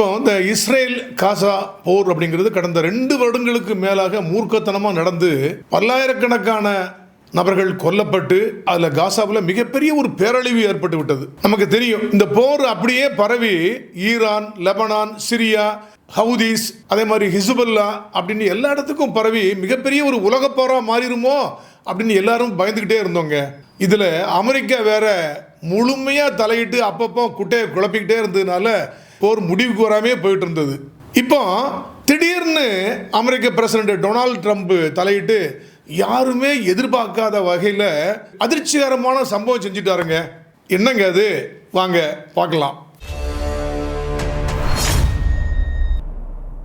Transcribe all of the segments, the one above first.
இப்போ இந்த Israel Gaza போர் அப்படிங்கிறது கடந்த ரெண்டு வருடங்களுக்கு மேலாக மூர்க்கத்தனமாக நடந்து பல்லாயிரக்கணக்கான நபர்கள் கொல்லப்பட்டு அதில் காசாவில் மிகப்பெரிய ஒரு பேரழிவு ஏற்பட்டு விட்டது. நமக்கு தெரியும் இந்த போர் அப்படியே பரவி ஈரான் லெபனான் சிரியா ஹவுதீஸ் அதே மாதிரி ஹிசுபல்லா அப்படின்னு எல்லா இடத்துக்கும் பரவி மிகப்பெரிய ஒரு உலகப்போராக மாறிடுமோ அப்படின்னு எல்லாரும் பயந்துக்கிட்டே இருந்தோங்க. இதில் அமெரிக்கா வேற முழுமையாக தலையிட்டு அப்பப்போ குட்டையை குழப்பிக்கிட்டே இருந்ததுனால போர் முடிவுக்கு வராமே போயிட்டு இருந்தது. இப்போ திடீர்னு அமெரிக்க பிரசிடண்ட் டொனால்ட் ட்ரம்ப் தலையிட்டு யாருமே எதிர்பார்க்காத வகையில் அதிர்ச்சிகரமான சம்பவம் செஞ்சுட்டாருங்க. என்னங்க அது? வாங்க பார்க்கலாம்.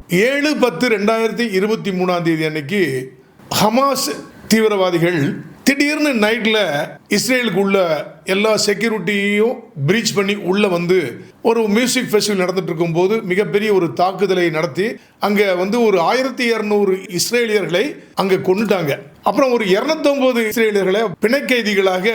ஏழு பத்து ரெண்டாயிரத்தி இருபத்தி மூணாம் தேதி அன்னைக்கு ஹமாஸ் தீவிரவாதிகள் திடீர்னு நைட்டில் இஸ்ரேலுக்கு உள்ள எல்லா செக்யூரிட்டியையும் பிரீச் பண்ணி உள்ளே வந்து ஒரு மியூசிக் ஃபெஸ்டிவல் நடந்துட்டு இருக்கும்போது மிகப்பெரிய ஒரு தாக்குதலை நடத்தி அங்கே வந்து ஒரு ஆயிரத்தி இரநூறு இஸ்ரேலியர்களை அங்கே கொண்டுட்டாங்க அப்புறம் ஒரு இரநூத்தொம்பது இஸ்ரேலியர்களை பிணைக்கைதிகளாக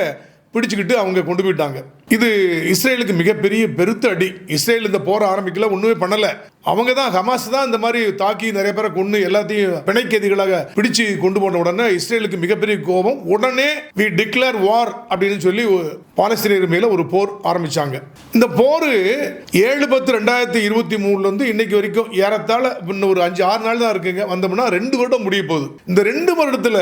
பிடிச்சிக்கிட்டு அவங்க கொண்டு போயிட்டாங்க. இது இஸ்ரேலுக்கு மிகப்பெரிய பெருத்த அடி. இஸ்ரேல் இந்த போர் ஆரம்பிக்கல ஒன்றுமே பண்ணலை. அவங்க தான் ஹமாஸ் தான் இந்த மாதிரி தாக்கி நிறைய பேரை கொண்டு எல்லாத்தையும் பிணைக்கைதிகளாக பிடிச்சு கொண்டு போன உடனே இஸ்ரேலுக்கு மிகப்பெரிய கோபம். உடனே வி டிக்ளேர் வார் அப்படின்னு சொல்லி பாலஸ்தீனியர் மேல ஒரு போர் ஆரம்பிச்சாங்க. இந்த போர் ஏழு பத்து ரெண்டாயிரத்தி இருபத்தி மூணுல இருந்து இன்னைக்கு வரைக்கும் ஏறத்தாழ இன்னும் ஒரு அஞ்சு ஆறு நாள் தான் இருக்குங்க. வந்தோம்னா ரெண்டு வருடம் முடிய போகுது. இந்த ரெண்டு வருடத்துல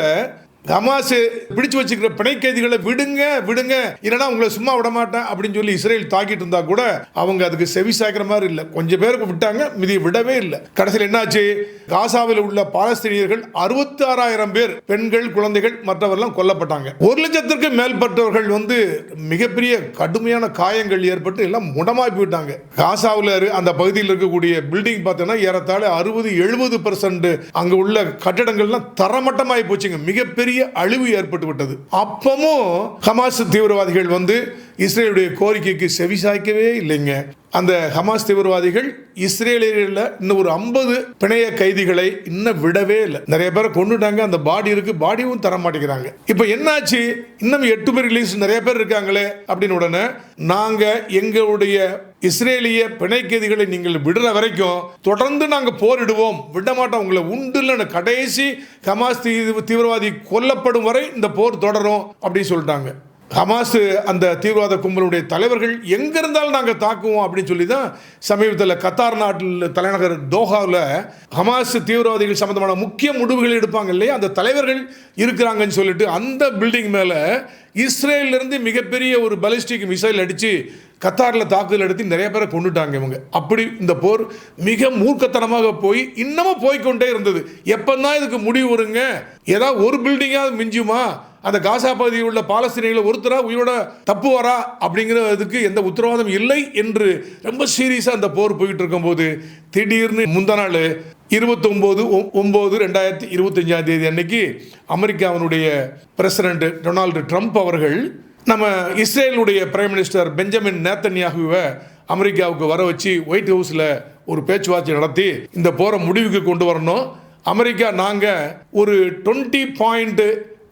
ஹமாஸ் பிடிச்சு வச்சுக்கிற பிணை கைதிகளை விடுங்க விடுங்க. இல்லைன்னா உங்களை சும்மா விட மாட்டேன் அப்படின்னு சொல்லி இஸ்ரேல் தாக்கிட்டு இருந்தா கூட அவங்க அதுக்கு செவி சாய்க்கிற மாதிரி இல்லை. கொஞ்சம் பேருக்கு விட்டாங்க மிதி விடவே இல்லை. கடைசியில் என்னாச்சு? காசாவில் உள்ள பாலஸ்தீனியர்கள் அறுபத்தி ஆறாயிரம் பேர் பெண்கள் குழந்தைகள் மற்றவரெல்லாம் கொல்லப்பட்டாங்க. ஒரு லட்சத்திற்கு மேற்பட்டவர்கள் வந்து மிகப்பெரிய கடுமையான காயங்கள் ஏற்பட்டு எல்லாம் முடமாய் போயிட்டாங்க. காசாவில் அந்த பகுதியில் இருக்கக்கூடிய பில்டிங் பார்த்தோன்னா ஏறத்தாழ அறுபது எழுபது பர்சன்ட் அங்கே உள்ள கட்டடங்கள்லாம் தரமட்டமாகி போச்சுங்க. மிகப்பெரிய அழிவு ஏற்பட்டு விட்டது. அப்பமும் ஹமாஸ் தீவிரவாதிகள் வந்து இஸ்ரேலுடைய கோரிக்கைக்கு செவி சாய்க்கவே இல்லைங்க. அந்த ஹமாஸ் தீவிரவாதிகள் இஸ்ரேலியர்களில் இன்னும் ஒரு ஐம்பது பிணைய கைதிகளை இன்னும் விடவே இல்லை. நிறைய பேரை கொண்டுட்டாங்க அந்த பாடி இருக்கு பாடியும் தர மாட்டேங்கிறாங்க. இப்போ என்னாச்சு? இன்னும் எட்டு பேர் ரிலீஸ் நிறைய பேர் இருக்காங்களே அப்படின்னு உடனே நாங்கள் எங்களுடைய இஸ்ரேலிய பிணை கைதிகளை நீங்கள் விடுற வரைக்கும் தொடர்ந்து நாங்கள் போரிடுவோம். விட மாட்டோம் உங்களை உண்டு இல்லைன்னு கடைசி ஹமாஸ் தீவிரவாதி கொல்லப்படும் வரை இந்த போர் தொடரும் அப்படின்னு சொல்லிட்டாங்க. ஹமாஸ் அந்த தீவிரவாத கும்பலுடைய தலைவர்கள் எங்கே இருந்தாலும் நாங்கள் தாக்குவோம் அப்படின்னு சொல்லி தான் சமீபத்தில் கத்தார் நாட்டில் தலைநகர் தோஹாவில் ஹமாஸ் தீவிரவாதிகள் சம்மந்தமான முக்கிய முடிவுகள் எடுப்பாங்க இல்லையா? அந்த தலைவர்கள் இருக்கிறாங்கன்னு சொல்லிட்டு அந்த பில்டிங் மேலே இஸ்ரேலிருந்து மிகப்பெரிய ஒரு பலிஸ்டிக் மிசைல் அடித்து கத்தாரில் தாக்குதல் எடுத்து நிறைய பேரை கொண்டுட்டாங்க இவங்க. அப்படி இந்த போர் மிக மூர்க்கத்தனமாக போய் இன்னமும் போய்க்கொண்டே இருந்தது. எப்போ தான் இதுக்கு முடிவு வருங்க? ஏதாவது ஒரு பில்டிங்காவது மிஞ்சுமா? அந்த காசா பகுதியில் உள்ள பாலஸ்தீனிகளை ஒருத்தரா உயிரோட தப்புவாரா அப்படிங்கிறதுக்கு எந்த உத்தரவாதம் இல்லை என்று ரொம்ப சீரியஸாக அந்த போர் போயிட்டு இருக்கும்போது திடீர்னு முந்த நாள் இருபத்தொம்போது ஒம்பது ரெண்டாயிரத்தி இருபத்தஞ்சாம் தேதி அன்னைக்கு அமெரிக்காவினுடைய பிரசிடண்ட் டொனால்டு ட்ரம்ப் அவர்கள் நம்ம இஸ்ரேலுடைய பிரைம் மினிஸ்டர் பெஞ்சமின் நேத்தன்யாகுவை அமெரிக்காவுக்கு வர வச்சு ஒயிட் ஹவுஸில் ஒரு பேச்சுவார்த்தை நடத்தி இந்த போரை முடிவுக்கு கொண்டு வரணும். அமெரிக்கா நாங்கள் ஒரு டுவெண்ட்டி பாயிண்ட்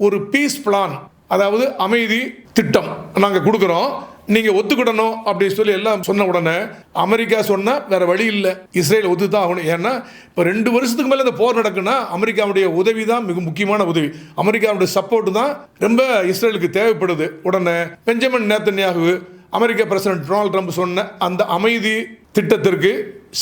ஒரு பீஸ் பிளான் அதாவது அமைதி திட்டம் நாங்கள் கொடுக்குறோம். நீங்கள் ஒத்துக்கிடணும் அப்படின்னு சொல்லி எல்லாம் சொன்ன உடனே அமெரிக்கா சொன்னால் வேற வழி இல்லை. இஸ்ரேல் ஒத்து தான் ஆகணும். ஏன்னா இப்போ ரெண்டு வருஷத்துக்கு மேலே இந்த போர் நடக்குன்னா அமெரிக்காவுடைய உதவி தான் மிக முக்கியமான உதவி. அமெரிக்காவுடைய சப்போர்ட் தான் ரொம்ப இஸ்ரேலுக்கு தேவைப்படுது. உடனே Benjamin Netanyahu American president Donald Trump சொன்ன அந்த அமைதி திட்டத்திற்கு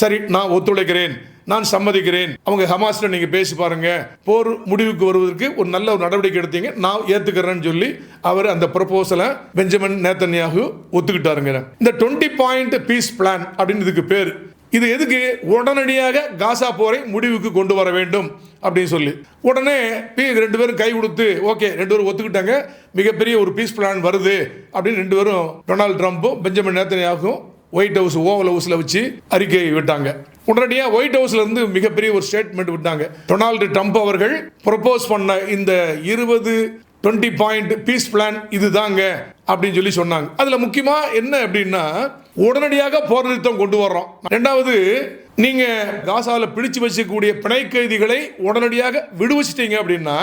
சரி நான் ஒத்துழைக்கிறேன். நான் சம்மதிக்கிறேன். அவங்க ஹமாஸ்ல நீங்க பேசி பாருங்க. போர் முடிவுக்கு வருவதற்கு ஒரு நல்ல ஒரு நடவடிக்கை எடுத்தீங்க. நான் ஏத்துக்கிறேன்னு சொல்லி அவர் அந்த ப்ரொபோசலை பெஞ்சமின் நேத்தன்யாகு ஒத்துக்கிட்டாருங்க இந்த டுவெண்ட்டி பாயிண்ட் பீஸ் பிளான் அப்படின்னு இதுக்கு பேர். இது எதுக்கு? உடனடியாக காசா போரை முடிவுக்கு கொண்டு வர வேண்டும் அப்படின்னு சொல்லி. உடனே பி ரெண்டு பேரும் கை கொடுத்து ஓகே ரெண்டு பேரும் ஒத்துக்கிட்டாங்க. மிகப்பெரிய ஒரு பீஸ் பிளான் வருது. அப்படின்னு ரெண்டு பேரும் டொனால்ட் ட்ரம்ப்பும் பெஞ்சமின் நேத்தனியாகவும் ஒயிட் ஹவுஸ் ஓவல் ஹவுஸில் வச்சு அறிக்கை விட்டாங்க. உடனடியாக ஒயிட் ஹவுஸ்ல இருந்து மிகப்பெரிய ஒரு ஸ்டேட்மெண்ட் விட்டாங்க. டொனால்டு ட்ரம்ப் அவர்கள் ப்ரொபோஸ் பண்ண இந்த இருபது டுவெண்ட்டி பாயிண்ட் பீஸ் பிளான் இதுதாங்க அப்படின்னு சொல்லி சொன்னாங்க. அதில் முக்கியமாக என்ன அப்படின்னா உடனடியாக போர் நிறுத்தம் கொண்டு வர்றோம். ரெண்டாவது நீங்கள் காசாவில் பிடிச்சு வச்சக்கூடிய பிணை கைதிகளை உடனடியாக விடுவிச்சிட்டீங்க அப்படின்னா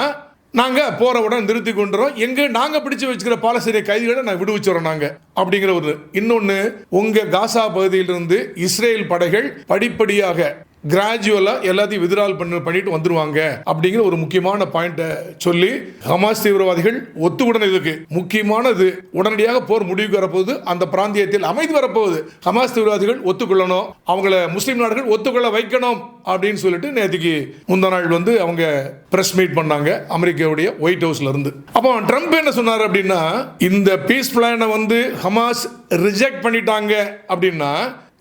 நாங்கள் போகிற உடனே நிறுத்தி கொண்டுறோம் எங்கே நாங்கள் பிடிச்சு வச்சுக்கிற பாலஸ்தீனிய கைதிகளை நான் விடுவிச்சுறோம் நாங்கள் அப்படிங்கிற ஒரு இன்னொன்று உங்கள் காசா பகுதியிலிருந்து இஸ்ரேல் படைகள் படிப்படியாக கிராஜுவலா எல்லாத்தையும் வித்ரால் பண்ணி பண்ணிட்டு வந்துருவாங்க அப்படிங்கிற ஒரு முக்கியமான பாயிண்ட்டை சொல்லி ஹமாஸ் தீவிரவாதிகள் ஒத்துக்குடன் இதுக்கு முக்கியமானது உடனடியாக போர் முடிவுக்கு வரப்போகுது. அந்த பிராந்தியத்தில் அமைதி வரப்போகுது. ஹமாஸ் தீவிரவாதிகள் ஒத்துக்கொள்ளணும். அவங்கள முஸ்லீம் நாடுகள் ஒத்துக்கொள்ள வைக்கணும் அப்படின்னு சொல்லிட்டு நேற்றுக்கு முந்தா நாள் வந்து அவங்க பிரஸ் மீட் பண்ணாங்க. அமெரிக்காவுடைய ஒயிட் ஹவுஸ்ல இருந்து. அப்போ ட்ரம்ப் என்ன சொன்னார் அப்படின்னா இந்த பீஸ் பிளானை வந்து ஹமாஸ் ரிஜெக்ட் பண்ணிட்டாங்க அப்படின்னா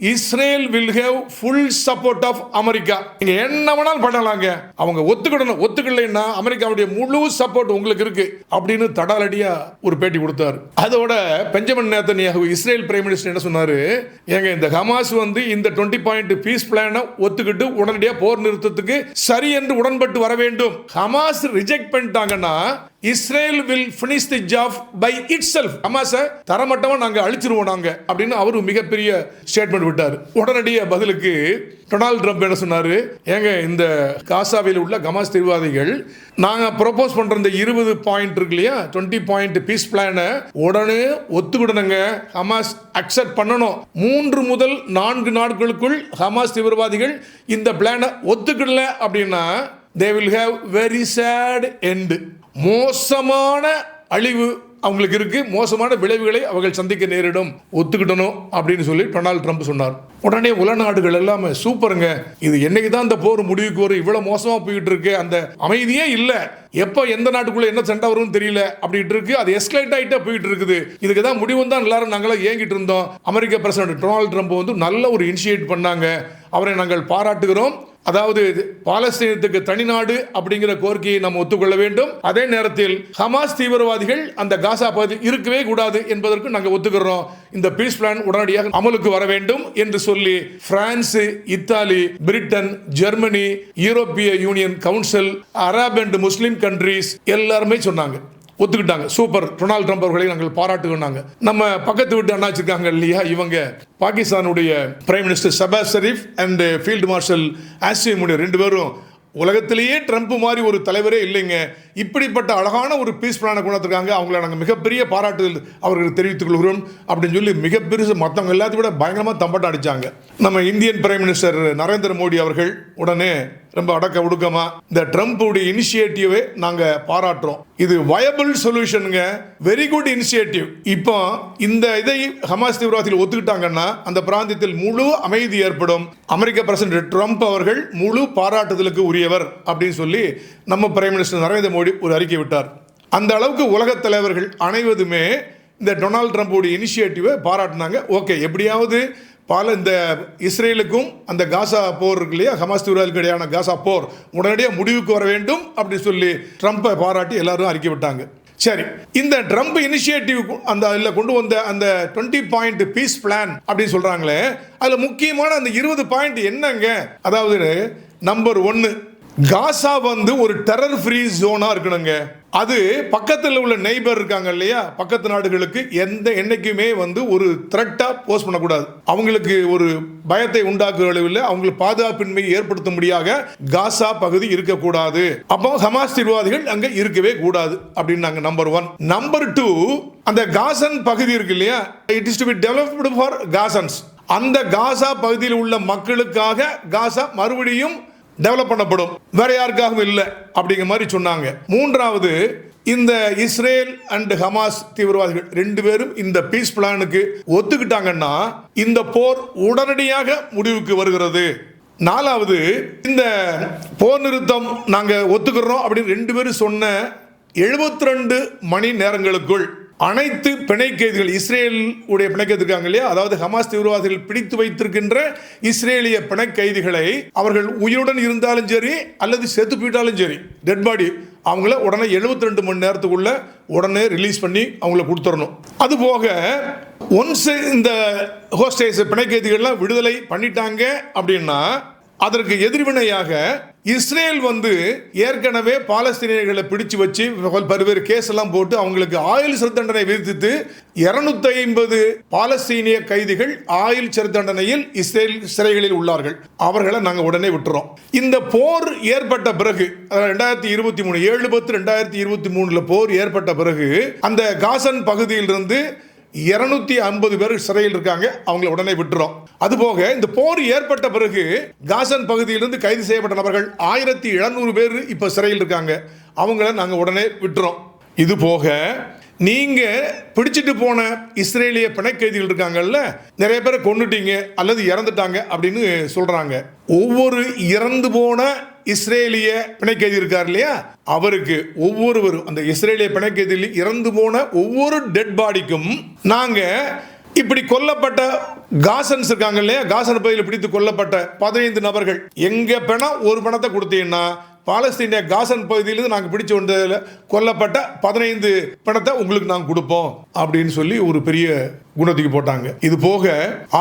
Israel will have full support of America நீங்க என்ன வேணாலும் பண்ணலாங்க. அவங்க ஒத்துக்கிடணும். ஒத்துக்கலைன்னா அமெரிக்காவுடைய முழு சப்போர்ட் உங்களுக்கு இருக்கு. அப்படின்னு தடாலடியா ஒரு பேட்டி கொடுத்தாரு. அதோட Benjamin Netanyahu Israel prime minister என்ன சொன்னாரு? ஏங்க இந்த ஹமாஸ் வந்து இந்த டுவெண்ட்டி பாயிண்ட் பீஸ் பிளானை ஒத்துக்கிட்டு உடனடியாக போர் நிறுத்தத்துக்கு சரி என்று உடன்பட்டு வர வேண்டும். ஹமாஸ் ரிஜெக்ட் பண்ணிட்டாங்கன்னா Israel will finish the job by itself ஹமாஸை தரமட்டமா நாங்க அழிச்சிருவோம் நாங்க அப்படின்னு அவர் மிகப்பெரிய ஸ்டேட்மெண்ட் விட்டார். உடனடியாக பதிலுக்கு டொனால்டு ட்ரம்ப் என்ன சொன்னாரு? ஏங்க இந்த காசாவில் உள்ள கமாஸ் தீவிரவாதிகள் நாங்க ப்ரொபோஸ் பண்ற இந்த இருபது பாயிண்ட் இருக்கு இல்லையா? டுவெண்ட்டி பாயிண்ட் பீஸ் பிளானை உடனே ஒத்துக்கிடணுங்க. ஹமாஸ் அக்செப்ட் பண்ணணும். மூன்று முதல் நான்கு நாட்களுக்குள் ஹமாஸ் தீவிரவாதிகள் இந்த பிளானை ஒத்துக்கிடல அப்படின்னா they will have very sad end மோசமான அழிவு அவங்களுக்கு இருக்குது மோசமான விளைவுகளை அவர்கள் சந்திக்க நேரிடும். ஒத்துக்கிட்டணும் அப்படின்னு சொல்லி டொனால்ட் ட்ரம்ப் சொன்னார். உடனே உல நாடுகள் எல்லாமே சூப்பருங்க. இது என்னைக்கு தான் இந்த போர் முடிவுக்கு வரும்? இவ்வளவு மோசமா போயிட்டு இருக்கு. அந்த அமைதியே இல்ல. எப்ப எந்த நாட்டுக்குள்ள என்ன சண்டை வரும்னு தெரியல. அப்படின்ட்டு இருக்கு. அது எஸ்கலேட் ஆகிட்டே போயிட்டு இருக்குது. இதுக்கு தான் முடிவு தான் எல்லாரும் நாங்களாம் ஏங்கிட்டு இருந்தோம். அமெரிக்க பிரசிடென்ட் டொனால்டு ட்ரம்ப் வந்து நல்ல ஒரு இனிஷியேட் பண்ணாங்க. அவரை நாங்கள் பாராட்டுகிறோம். அதாவது பாலஸ்தீனத்துக்கு தனிநாடு அப்படிங்கிற கோரிக்கையை நம்ம ஒத்துக்கொள்ள வேண்டும். அதே நேரத்தில் ஹமாஸ் தீவிரவாதிகள் அந்த காசா பகுதி இருக்கவே கூடாது என்பதற்கு நாங்கள் ஒத்துக்கிறோம். இந்த பீஸ் பிளான் உடனடியாக அமலுக்கு வர வேண்டும் என்று சொல்லி France Italy Britain Germany European union council Arab and Muslim countries எல்லாருமே சொன்னாங்க. ஒத்துக்கிட்டாங்க. சூப்பர் டொனால்ட் ட்ரம்ப் அவர்களை நாங்கள் பாராட்டுகிறாங்க நம்ம பக்கத்து வீட்டு அண்ணா வச்சிருக்காங்க இல்லையா? இவங்க பாகிஸ்தானுடைய prime minister Shehbaz Sharif and field marshal ஆசியமுடைய ரெண்டு பேரும் உலகத்திலேயே ட்ரம்ப் மாதிரி ஒரு தலைவரே இல்லைங்க. இப்படிப்பட்ட அழகான ஒரு பீஸ் பிளானை கொண்டு வந்திருக்காங்க அவங்கள நாங்கள் மிகப்பெரிய பாராட்டுதல் அவர்களுக்கு தெரிவித்துக் கொள்கிறோம் அப்படின்னு சொல்லி மிகப்பெரிய மற்றவங்க எல்லாத்தையும் விட பயங்கரமாக தம்பட்டம் அடிச்சாங்க. நம்ம Indian prime minister Narendra Modi அவர்கள் உடனே ரொம்ப அடக்க ஒடுக்கமா. இந்த ட்ரம்ப்புடைய இனிஷியேட்டிவை நாங்க பாராட்டுறோம். இது வயபிள் சொல்யூஷனுங்க. வெரி குட் இனிஷியேட்டிவ் இப்போ இந்த இதை ஹமாஸ் தீவிரவாதிகள் ஒத்துக்கிட்டாங்கன்னா அந்த பிராந்தியத்தில் முழு அமைதி ஏற்படும். அமெரிக்க பிரசிடென்ட் ட்ரம்ப் அவர்கள் முழு பாராட்டுதலுக்கு உரியவர் அப்படின்னு சொல்லி நம்ம பிரைம் மினிஸ்டர் நரேந்திர மோடி ஒரு அறிக்கை விட்டார். அந்த அளவுக்கு உலகத் தலைவர்கள் அனைவதுமே இந்த டொனால்ட் ட்ரம்ப்புடைய இனிஷியேட்டிவை பாராட்டினாங்க. ஓகே எப்படியாவது பல இந்த இஸ்ரேலுக்கும் அந்த காசா போர் இருக்கு இல்லையா? ஹமாஸ் தீவிரவாதிகளுக்கு இடையான காசா போர் உடனடியாக முடிவுக்கு வர வேண்டும் அப்படின்னு சொல்லி ட்ரம்ப்பை பாராட்டி எல்லாரும் அறிக்கை விட்டாங்க. சரி இந்த ட்ரம்ப் இனிஷியேட்டிவ் அந்த அதில் கொண்டு வந்த அந்த டுவெண்ட்டி பாயிண்ட் பீஸ் பிளான் அப்படின்னு சொல்கிறாங்களே அதில் முக்கியமான அந்த இருபது பாயிண்ட் என்னங்க? அதாவது நம்பர் ஒன்று காசா வந்து ஒரு டெரர் ஃப்ரீ ஜோனா இருக்கணுங்க. அது பக்கத்தில் உள்ள நெய்பர் இருக்காங்க இல்லையா? பக்கத்து நாடுகளுக்கு எந்த என்னைக்குமே வந்து ஒரு த்ரெட்டாக போஸ்ட் பண்ணக்கூடாது. அவங்களுக்கு ஒரு பயத்தை உண்டாக்குற அளவில் அவங்களுக்கு பாதுகாப்பின்மை ஏற்படுத்தும்படியாக காசா பகுதி இருக்கக்கூடாது. அப்போ ஹமாஸ் தீர்வாதிகள் அங்கே இருக்கவே கூடாது அப்படின்னாங்க நம்பர் ஒன் நம்பர் டூ அந்த காசன் பகுதி இருக்கு இல்லையா? It is to be developed for Gazans அந்த காசா பகுதியில் உள்ள மக்களுக்காக காசா மறுபடியும் டெவலப் பண்ணப்படும். வேற யாருக்காகவும் இல்லை அப்படிங்கிற மாதிரி சொன்னாங்க. மூன்றாவது இந்த இஸ்ரேல் அண்ட் ஹமாஸ் தீவிரவாதிகள் ரெண்டு பேரும் இந்த பீஸ் பிளானுக்கு ஒத்துக்கிட்டாங்கன்னா இந்த போர் உடனடியாக முடிவுக்கு வருகிறது. நாலாவது இந்த போர் நிறுத்தம் நாங்கள் ஒத்துக்கிறோம் அப்படின்னு ரெண்டு பேரும் சொன்ன 72 மணி நேரங்களுக்குள் அனைத்து பிணை கைதிகள் இஸ்ரேல் உடைய பிணை இருக்காங்க இல்லையா? அதாவது ஹமாஸ் தீவிரவாதிகள் பிடித்து வைத்திருக்கின்ற இஸ்ரேலிய பிணை கைதிகளை அவர்கள் உயிருடன் இருந்தாலும் சரி அல்லது செத்து போயிட்டாலும் சரி டெட் பாடி அவங்கள உடனே 72 ரெண்டு மணி நேரத்துக்குள்ள உடனே ரிலீஸ் பண்ணி அவங்கள கொடுத்துடணும். அது போக ஒன்ஸ் இந்த ஹோஸ்டேஸ் பிணை கைதிகள்லாம் விடுதலை பண்ணிட்டாங்க அப்படின்னா அதற்கு எதிர்வினையாக இஸ்ரேல் வந்து ஏற்கனவே பாலஸ்தீனியர்களை பிடிச்சு வச்சு பல்வேறு கேஸ் எல்லாம் போட்டு அவங்களுக்கு ஆயுள் சிறு தண்டனை விதித்து இருநூத்தி ஐம்பது பாலஸ்தீனிய கைதிகள் ஆயுள் சிறு தண்டனையில் இஸ்ரேல் சிறைகளில் உள்ளார்கள். அவர்களை நாங்கள் உடனே விட்டுறோம். இந்த போர் ஏற்பட்ட பிறகு ரெண்டாயிரத்தி இருபத்தி மூணு ஏழு பத்து ரெண்டாயிரத்தி இருபத்தி மூணுல போர் ஏற்பட்ட பிறகு அந்த காசன் பகுதியிலிருந்து இருநூத்தி ஐம்பது பேர் சிறையில் இருக்காங்க. அவங்கள உடனே விட்டுறோம். அதுபோக இந்த போர் ஏற்பட்ட பிறகு காசன் பகுதியிலிருந்து கைது செய்யப்பட்ட நபர்கள் ஆயிரத்தி எழுநூறு பேர் இப்ப சிறையில் இருக்காங்க. அவங்கள நாங்க உடனே விட்டுறோம். இது போக நீங்க பிடிச்சிட்டு போன இஸ்ரேலிய பிணை கைதிகள் இருக்காங்கல்ல நிறைய பேரை கொண்டுட்டீங்க அல்லது இறந்துட்டாங்க அப்படின்னு சொல்றாங்க. ஒவ்வொரு இறந்து போன இஸ்ரேலிய பிணைக்கைதி இருக்கார் இல்லையா? அவருக்கு ஒவ்வொருவரும் அந்த இஸ்ரேலிய பிணைக்கைதியில் இறந்து போன ஒவ்வொரு டெட் பாடிக்கும் நாங்கள் இப்படி கொல்லப்பட்ட காசன்ஸ் இருக்காங்க இல்லையா? காசன் பகுதியில் பிடித்து கொல்லப்பட்ட பதினைந்து நபர்கள். எங்கே பணம் ஒரு பணத்தை கொடுத்தீங்கன்னா பாலஸ்தீனிய காசன் பகுதியிலிருந்து நாங்கள் பிடிச்சு வந்ததில் கொல்லப்பட்ட பதினைந்து பணத்தை உங்களுக்கு நாங்கள் கொடுப்போம் அப்படின்னு சொல்லி ஒரு பெரிய குணத்துக்கு போட்டாங்க. இது போக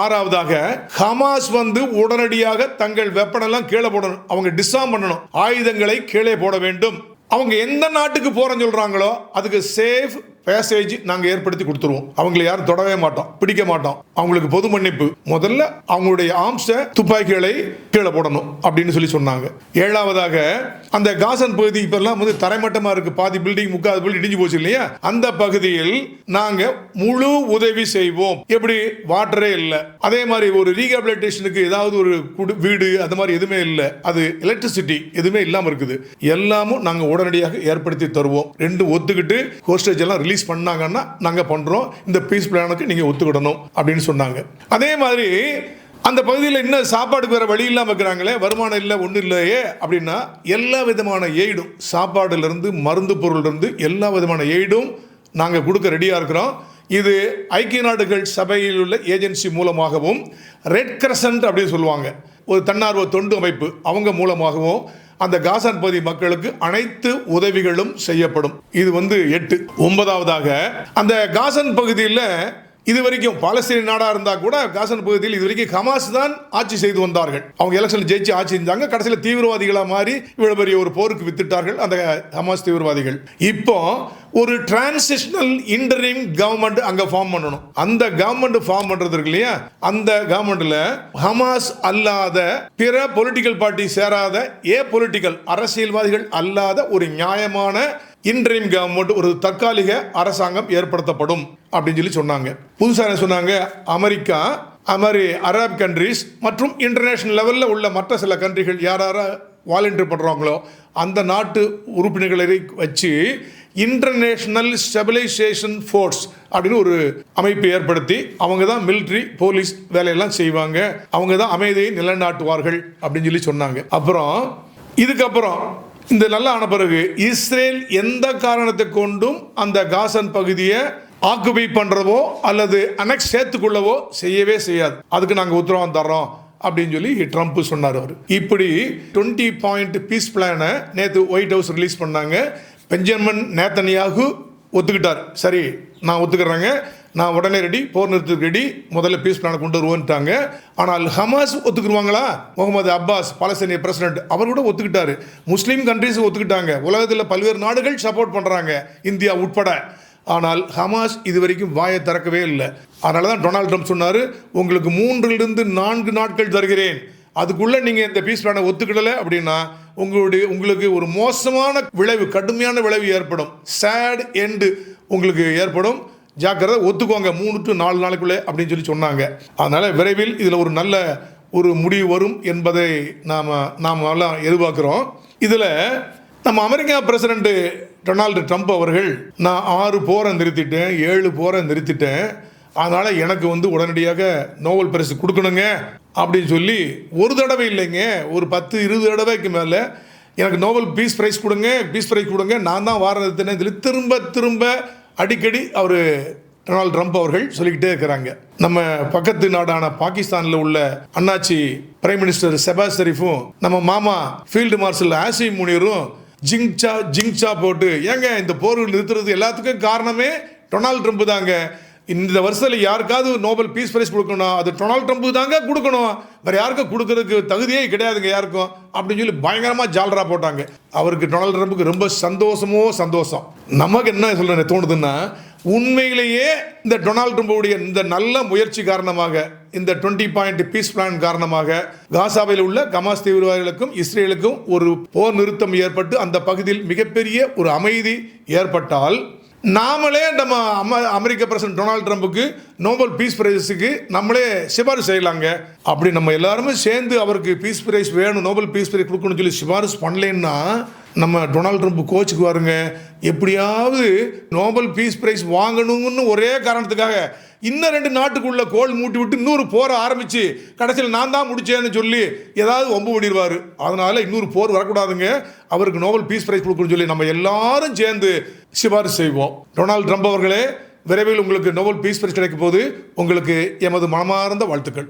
ஆறாவதாக ஹமாஸ் வந்து உடனடியாக தங்கள் வெப்பனெல்லாம் கீழே போடணும். அவங்க டிஸ்ஆம் பண்ணணும். ஆயுதங்களை கீழே போட வேண்டும். அவங்க எந்த நாட்டுக்கு போறேன்னு சொல்றாங்களோ அதுக்கு சேஃப் பேசேஜ் நாங்கள் ஏற்படுத்தி கொடுத்துருவோம். அவங்களை யாரும் தொடவே மாட்டோம் பிடிக்க மாட்டோம். அவங்களுக்கு பொது மன்னிப்பு. முதல்ல அவங்களுடைய ஆம்ஸ துப்பாக்கிகளை கீழே போடணும் அப்படின்னு சொல்லி சொன்னாங்க. ஏழாவதாக அந்த காசன் பகுதி இப்பெல்லாம் வந்து தரைமட்டமாக இருக்கு. பாதி பில்டிங் முக்காது பில்டிங் இடிஞ்சு போச்சு இல்லையா? அந்த பகுதியில் நாங்கள் முழு உதவி செய்வோம். எப்படி? வாட்டரே இல்லை. அதே மாதிரி ஒரு ரீஹாபிலிட்டேஷனுக்கு ஏதாவது ஒரு குடு வீடு அந்த மாதிரி எதுவுமே இல்லை. அது எலக்ட்ரிசிட்டி எதுவுமே இல்லாமல் இருக்குது. எல்லாமும் நாங்கள் உடனடியாக ஏற்படுத்தி தருவோம். ரெண்டு ஒத்துக்கிட்டு ஹோஸ்டேஜ் எல்லாம் ரிலீஸ் பண்ணாங்கன்னா நாங்கள் பண்ணுறோம் இந்த பீஸ் பிளானுக்கு நீங்கள் ஒத்துக்கிடணும் அப்படின்னு சொன்னாங்க. அதே மாதிரி அந்த பகுதியில் இன்னும் சாப்பாடுக்கு வேறு வழி இல்லாமல் இருக்கிறாங்களே வருமானம் இல்லை ஒன்றும் இல்லையே அப்படின்னா எல்லா விதமான எய்டும் சாப்பாடுலேருந்து மருந்து பொருள்லேருந்து எல்லா விதமான எய்டும் நாங்கள் கொடுக்க ரெடியாக இருக்கிறோம். இது ஐக்கிய நாடுகள் சபையில் உள்ள ஏஜென்சி மூலமாகவும் ரெட் கிரசன்ட் அப்படின்னு சொல்லுவாங்க. ஒரு தன்னார்வ தொண்டு அமைப்பு அவங்க மூலமாகவும் அந்த காசான் பகுதி மக்களுக்கு அனைத்து உதவிகளும் செய்யப்படும். இது வந்து எட்டு. ஒன்பதாவதாக அந்த காசன் பகுதியில் இது வரைக்கும் பாலஸ்தீன நாடாக இருந்தால் கூட காசன் பகுதியில் இது வரைக்கும் ஹமாஸ் தான் ஆட்சி செய்து வந்தார்கள். அவங்க எலெக்ஷன் ஜெயிச்சு ஆட்சி செஞ்சாங்க. கடைசியில் தீவிரவாதிகளாக மாறி இவ்வளோ பெரிய ஒரு போருக்கு வித்துட்டார்கள் அந்த ஹமாஸ் தீவிரவாதிகள். இப்போ ஒரு டிரான்சிஷனல் இன்டரிம் கவர்மெண்ட் அங்க ஃபார்ம் பண்ணணும். அந்த கவர்மெண்ட் ஃபார்ம் பண்றது இருக்கு இல்லையா? அந்த கவர்மெண்ட்ல ஹமாஸ் அல்லாத பிற பொலிட்டிக்கல் பார்ட்டி சேராத ஏ பொலிட்டிக்கல் அரசியல்வாதிகள் அல்லாத ஒரு நியாயமான இன்ட்ரீம் கவர்மெண்ட் ஒரு தற்காலிக அரசாங்கம் ஏற்படுத்தப்படும் அப்படின்னு சொல்லி சொன்னாங்க. புதுசாக என்ன சொன்னாங்க? அமெரிக்கா அது மாதிரி அரப் கண்ட்ரிஸ் மற்றும் இன்டர்நேஷனல் லெவலில் உள்ள மற்ற சில கண்ட்ரிகள் யார் யாரா வாலண்டியர் பண்ணுறாங்களோ அந்த நாட்டு உறுப்பினர்களை வச்சு இன்டர்நேஷனல் ஸ்டெபிலைசேஷன் ஃபோர்ஸ் அப்படின்னு ஒரு அமைப்பு ஏற்படுத்தி அவங்க தான் மிலிட்ரி போலீஸ் வேலையெல்லாம் செய்வாங்க. அவங்க தான் அமைதியை நிலைநாட்டுவார்கள் அப்படின்னு சொல்லி சொன்னாங்க. அப்புறம் இதுக்கப்புறம் இந்த நல்லா ஆன பிறகு இஸ்ரேல் எந்த காரணத்தை கொண்டும் அந்த காசன் பகுதியை ஆக்குபை பண்ணுறவோ அல்லது அனெக்ஸ் சேர்த்துக்கொள்ளவோ செய்யவே செய்யாது. அதுக்கு நாங்கள் உத்தரவாதம் தர்றோம் அப்படின்னு சொல்லி ட்ரம்ப் சொன்னார் அவர். இப்படி டுவெண்ட்டி பாயிண்ட் பீஸ் பிளானை நேற்று ஒயிட் ஹவுஸ் ரிலீஸ் பண்ணாங்க. பெஞ்சமின் நேத்தனியாகு ஒத்துக்கிட்டார். சரி நான் ஒத்துக்கிறேங்க. நான் உடனே ரெடி போர் நிறுத்தத்துக்கு ரெடி முதல்ல பீஸ் பிளானை கொண்டு வருவோன்ட்டாங்க. ஆனால் ஹமாஸ் ஒத்துக்குருவாங்களா முகமது அப்பாஸ் பாலஸ்தீனிய பிரசிடென்ட் அவர் கூட ஒத்துக்கிட்டாரு. முஸ்லீம் கண்ட்ரிஸ் ஒத்துக்கிட்டாங்க. உலகத்தில் பல்வேறு நாடுகள் சப்போர்ட் பண்ணுறாங்க இந்தியா உட்பட. ஆனால் ஹமாஸ் இது வரைக்கும் வாயை திறக்கவே இல்லை. அதனால தான் டொனால்ட் ட்ரம்ப் சொன்னார் உங்களுக்கு மூன்றிலிருந்து நான்கு நாட்கள் தருகிறேன். அதுக்குள்ளே நீங்கள் இந்த பீஸ் பிளானை ஒத்துக்கிடலை அப்படின்னா உங்களுடைய உங்களுக்கு ஒரு மோசமான விளைவு கடுமையான விளைவு ஏற்படும். சேட் எண்டு உங்களுக்கு ஏற்படும். ஜாக்கிரதை ஒத்துக்கோங்க. மூணு டு நாலு நாளைக்குள்ளே அப்படின்னு சொல்லி சொன்னாங்க. அதனால் விரைவில் இதில் ஒரு நல்ல ஒரு முடிவு வரும் என்பதை நாம் நாம் எல்லாம் எதிர்பார்க்குறோம். இதில் நம்ம அமெரிக்கா பிரசிடென்ட் டொனால்டு ட்ரம்ப் அவர்கள் நான் ஆறு போரை நிறுத்திட்டேன் ஏழு போரை நிறுத்திட்டேன். அதனால் எனக்கு வந்து உடனடியாக நோபல் பரிசு கொடுக்கணுங்க. அப்படின்னு சொல்லி ஒரு தடவை இல்லைங்க ஒரு பத்து இருபது தடவைக்கு மேலே எனக்கு நோபல் பீஸ் ப்ரைஸ் கொடுங்க பீஸ் ப்ரைஸ் கொடுங்க. நான் தான் வாரத்தினே நிறுத்தினேன் இதில் திரும்ப திரும்ப அடிக்கடி அவர் டொனால்டு ட்ரம்ப் அவர்கள் சொல்லிக்கிட்டே இருக்கிறாங்க. நம்ம பக்கத்து நாடான பாகிஸ்தானில் உள்ள அண்ணாச்சி பிரைம் மினிஸ்டர் செபாஸ் ஷெரீஃபும் நம்ம மாமா ஃபீல்டு மார்ஷல் ஆசி முனியரும் ஜிங்சா ஜிங்சா போட்டு ஏங்க இந்த போர் நிறுத்துறது எல்லாத்துக்கும் காரணமே டொனால்டு ட்ரம்ப் தாங்க. இந்த வருஷத்தில் யாருக்காவது நோபல் பீஸ் பிரைஸ் கொடுக்கணும் அது டொனால்ட் ட்ரம்ப் தாங்க கொடுக்கணும். வேறு யாருக்கும் கொடுக்கறதுக்கு தகுதியே கிடையாதுங்க யாருக்கும் அப்படின்னு சொல்லி பயங்கரமாக ஜால்ரா போட்டாங்க. அவருக்கு டொனால்ட் ட்ரம்ப்புக்கு ரொம்ப சந்தோஷமோ சந்தோஷம். நமக்கு என்ன சொல்கிறேன் தோணுதுன்னா உண்மையிலேயே இந்த டொனால்ட் ட்ரம்புடைய இந்த நல்ல முயற்சி காரணமாக இந்த டுவெண்ட்டி பாயிண்ட் பீஸ் பிளான் காரணமாக காசாவில் உள்ள கமாஸ் தீவிரவாதிகளுக்கும் இஸ்ரேலுக்கும் ஒரு போர் நிறுத்தம் ஏற்பட்டு அந்த பகுதியில் மிகப்பெரிய ஒரு அமைதி ஏற்பட்டால் நாமளே நம்ம அம அமெரிக்க பிரசிடன்ட் டொனால்ட் ட்ரம்புக்கு நோபல் பீஸ் பிரைஸுக்கு நம்மளே சிபாரிசு செய்யலாங்க. அப்படி நம்ம எல்லாருமே சேர்ந்து அவருக்கு பீஸ் பிரைஸ் வேணும் நோபல் பீஸ் பிரைஸ் கொடுக்கணும்னு சொல்லி சிபாரிசு பண்ணலைன்னா நம்ம டொனால்ட் ட்ரம்ப் கோச்சுக்கு வாருங்க. எப்படியாவது நோபல் பீஸ் பிரைஸ் வாங்கணுங்கன்னு ஒரே காரணத்துக்காக இன்னும் ரெண்டு நாட்டுக்குள்ள கோல் மூட்டி விட்டு இன்னொரு போரை ஆரம்பிச்சு கடைசியில் நான் தான் முடிச்சேன்னு சொல்லி ஏதாவது ஒம்பு பண்ணிடுவார். அதனால இன்னொரு போர் வரக்கூடாதுங்க. அவருக்கு நோபல் பீஸ் பிரைஸ் கொடுக்கணும்னு சொல்லி நம்ம எல்லாரும் சேர்ந்து சிபாரிசு செய்வோம். டொனால்ட் ட்ரம்ப் அவர்களே விரைவில் உங்களுக்கு நோபல் பீஸ் பிரைஸ் கிடைக்கும் போது உங்களுக்கு எமது மனமார்ந்த வாழ்த்துக்கள்.